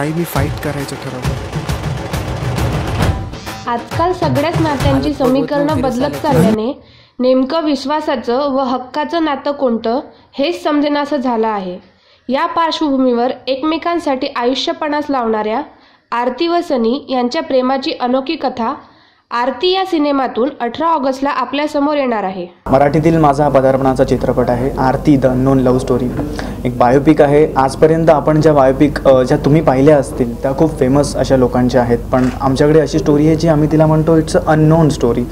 सकाळी मी फाईट करायचं ठरवलं आजकाल सगळ्याच नात्यांची समीकरणं बदलत चालल्याने नेमकं विश्वासाचं व हक्काचं नातं कोणतं हेच समजेनासं झालं आहे. या पार्श्वभूमीवर एकमेकांसाठी आयुष्यपणास लावणाऱ्या आरती व सनी यांच्या प्रेमाची अनोखी कथा आरती या सिनेमातून अठरा ऑगस्टला आपल्यासमोर येणार आहे. मराठीतील माझा हा पदार्पणाचा चित्रपट आहे Aarti the known love story. एक बायोपिक आहे. आजपर्यंत आपण ज्या बायोपिक ज्या तुम्ही पाहिल्या असतील त्या खूप फेमस अशा लोकांच्या आहेत. पण आमच्याकडे अशी स्टोरी आहे जी आम्ही तिला म्हणतो इट्स अ अननोन स्टोरी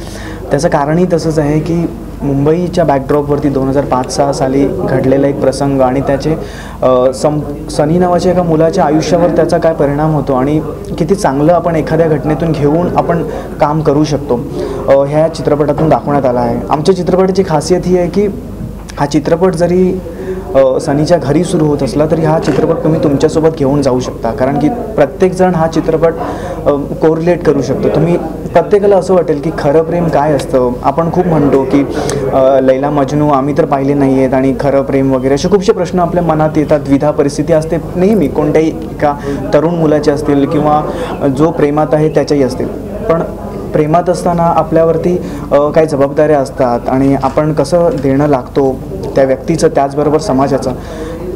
त्याचं कारणही तसंच आहे की मुंबईच्या बॅकड्रॉपवरती दोन हजार पाच सहा साली घडलेला एक प्रसंग आणि त्याचे सम सनी नावाच्या एका मुलाच्या आयुष्यावर त्याचा काय परिणाम होतो आणि किती चांगलं आपण एखाद्या घटनेतून घेऊन आपण काम करू शकतो. ह्या चित्रपटातून दाखवण्यात आला आहे. आमच्या चित्रपटाची खासियत ही आहे की हा चित्रपट जरी सनीच्या घरी सुरू होत असला तरी हा चित्रपट तुम्ही तुमच्यासोबत घेऊन जाऊ शकता. कारण की प्रत्येकजण हा चित्रपट कोरिलेट करू शकतो. तुम्ही प्रत्येकाला असं वाटेल की खरं प्रेम काय असतं? आपण खूप म्हणतो की लैला मजनू आम्ही तर पाहिले नाही आहेत आणि खरं प्रेम वगैरे असे खूपसे प्रश्न आपल्या मनात येतात. द्विधा परिस्थिती असते नेहमी. कोणत्याही एका तरुण मुलाचे असतील किंवा जो प्रेमात आहे त्याच्याही असतील. पण प्रेमात असताना आपल्यावरती काही जबाबदाऱ्या असतात आणि आपण कसं देणं लागतो त्या व्यक्तीचं त्याचबरोबर समाजाचं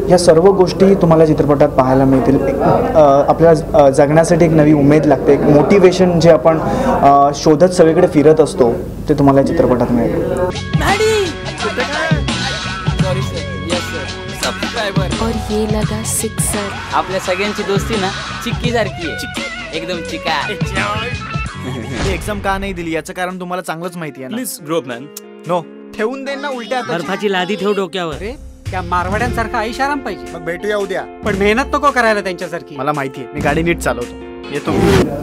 या सर्व गोष्टी तुम्हाला चित्रपटात पाहायला मिळतील. आपल्याला जगण्यासाठी एक नवी उमेद लागते. एक मोटिवेशन जे आपण शोधत सगळीकडे फिरत असतो ते तुम्हाला या चित्रपटात मिळेल. और ये लगा सिक्सर आपल्या सगळ्यांची दोस्ती ना चिक्की सारखी आहे. एकदम चिका. ही एक्झाम का नाही दिली? याचं कारण तुम्हाला चांगलंच माहिती आहे ना. प्लीज ड्रॉप मॅन नो ठेवून देईन ना उलट्या. बर्फाची लादी ठेव डोक्यावर. अरे त्या मारवाड्यांसारखा आईशाराम पाहिजे. मग भेटूया उद्या. पण मेहनत नको करायला त्यांच्यासारखी. मला माहिती आहे. मी गाडी नीट चालवतो. येतो.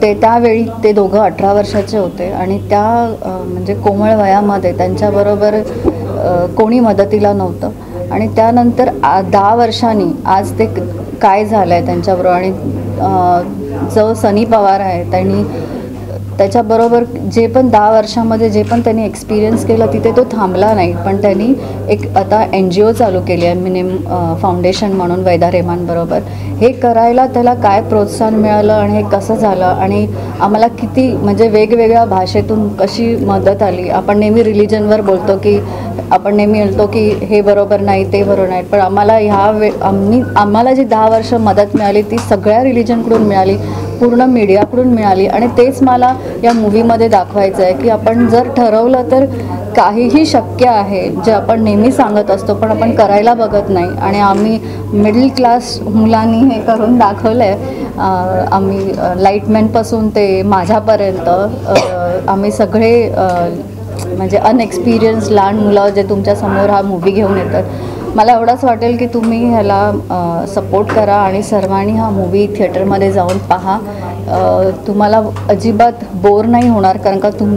ते त्यावेळी ते दोघं अठरा वर्षाचे होते आणि त्या अ, म्हणजे कोमळ वयामध्ये त्यांच्याबरोबर अ, कोणी मदतीला नव्हतं. आणि त्यानंतर आ दहा वर्षांनी आज ते क- काय झालं आहे त्यांच्याबरोबर आणि अ, जो सनी पवार आहे त्यांनी त्याच्याबरोबर जे पण दहा वर्षामध्ये जे पण त्यांनी एक्सपिरियन्स केलं तिथे तो थांबला नाही. पण त्यांनी एक आता एन जी ओ चालू केली आहे मिनिम फाउंडेशन म्हणून वैदा रेमानबरोबर हे करायला त्याला काय प्रोत्साहन मिळालं आणि हे कसं झालं? आणि आम्हाला किती म्हणजे वेगवेगळ्या भाषेतून कशी मदत आली? आपण नेहमी रिलिजनवर बोलतो की आपण नेहमी म्हणतो की हे बरोबर नाही ते बरोबर नाही. पण आम्हाला ह्या वे आम्ही आम्हाला जी दहा वर्ष मदत मिळाली ती सगळ्या रिलिजनकडून मिळाली. पूर्ण मीडियाकडून मिळाली. आणि तेच मला या मूवीमध्ये दाखवायचं आहे की आपण जर ठरवलं तर काहीही शक्य आहे जे आपण नेहमी सांगत असतो पण आपण करायला बघत नाही. आणि आम्ही मिडल क्लास मुलांनी हे करून दाखवलं आहे आम्ही लाईटमॅनपासून ते माझ्यापर्यंत आम्ही सगळे म्हणजे अनएक्सपिरियन्स लहान मुलं जे तुमच्यासमोर हा मूवी घेऊन येतात मला एवढंच वाटेल की तुम्ही ह्याला सपोर्ट करा आणि सर्वांनी हा मूवी थिएटरमध्ये जाऊन पहा. तुम्हाला अजिबात बोर नाही होणार कारण का तुम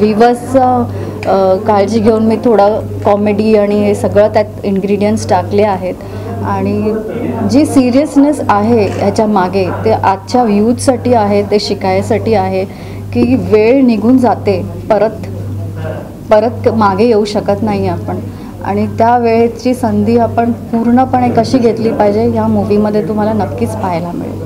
विवर्सचं काळजी घेऊन मी थोडं कॉमेडी आणि हे सगळं त्यात इन्ग्रेडियंट्स टाकले आहेत. आणि जी सिरियसनेस आहे ह्याच्या मागे ते आजच्या यूथसाठी आहे ते शिकायसाठी आहे की वेळ निघून जाते. परत परत मागे येऊ शकत नाही आपण. आणि त्या वेळेची संधी आपण पूर्णपणे कशी घेतली पाहिजे ह्या मूवीमध्ये तुम्हाला नक्कीच पाहायला मिळेल.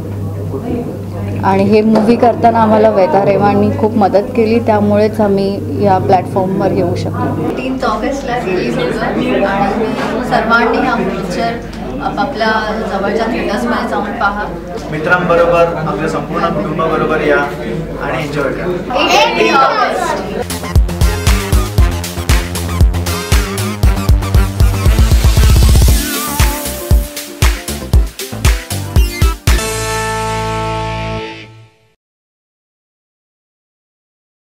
आणि हे मूवी करताना आम्हाला वेदा रेवांनी खूप मदत केली त्यामुळेच आम्ही या प्लॅटफॉर्मवर येऊ शकलो. तीन ऑगस्टला रिलीज होतं आणि सर्वांनी हा पिक्चर आपापल्या जवळच्या थिएटर्समध्ये जाऊन पहा. मित्रांबरोबर आपल्या संपूर्ण कुटुंबाबरोबर या आणि एन्जॉय करा. ऑगस्ट.